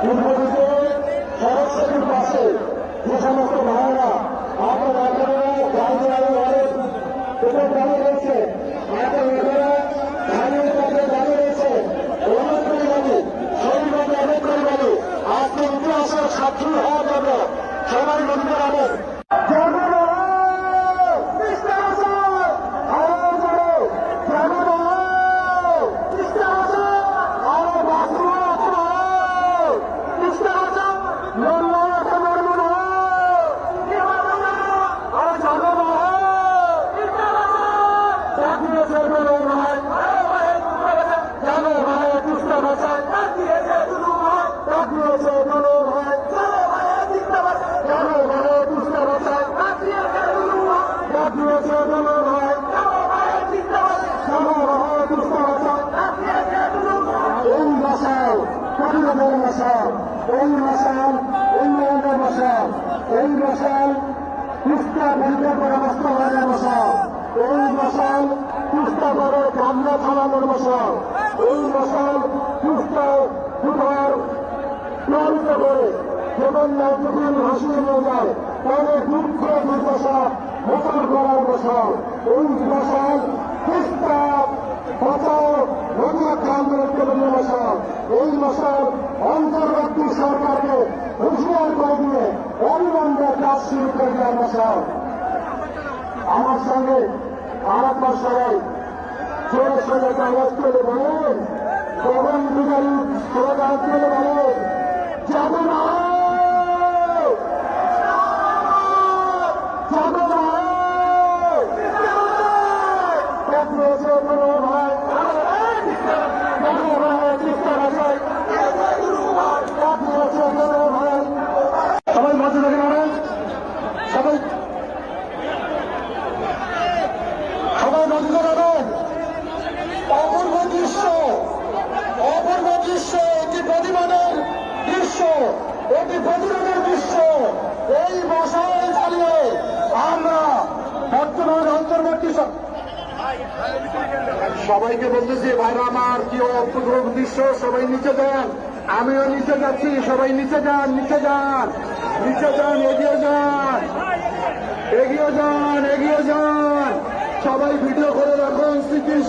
পূর্বদিকে সড়ক সেতুর পাশে যে সমস্ত ভাইয়েরা আমাদের রাজ্যেরা গাড়ি গাড়ি ঘরের উপর দাঁড়িয়ে রয়েছে আমাদের লোকেরা ধানের কাছে দাঁড়িয়ে রয়েছে অনেকগুলি গাড়ি সেইভাবে অনেকগুলি গাড়ি আজকে ইতিহাসের সাক্ষী হওয়া যাবে সবাই নদীতে আমাদের كلنا المسار والمسار والمسار المسار المسار يفتى بالجبر مصطفى المسار والمسار يفتى بريك عمات حرام المسار والمسار يفتى يظهر نعرف بريك যেমন নাইট্রোজেন ভাসিয়ে নিয়ে যায় তাহলে দূর করে দুর্দশা মোটর করার দশা এই দশায় চেষ্টা বাঁচাও রোজাকে আন্দোলন করবেন মশাল এই মশাল অন্তর্বর্তী সরকারকে হুঁশিয়ার করে দিয়ে অবিলম্বে কাজ শুরু করে দেওয়ার মশাল আমার সঙ্গে আরেকবার সবাই জোরে সোজা কাগজ করে বলেন কখন বিকারী স্লোগান তুলে বলেন যাব না যাব না রয়েছে সবাইকে বলতেছি, ভাইরা আমার কি অপ্রগ্রহ দৃশ্য, সবাই নিচে যান। আমিও নিচে যাচ্ছি, সবাই নিচে যান নিচে যান নিচে যান, এগিয়ে যান এগিয়ে যান এগিয়ে যান। সবাই ভিডিও করে রাখুন, স্মৃতির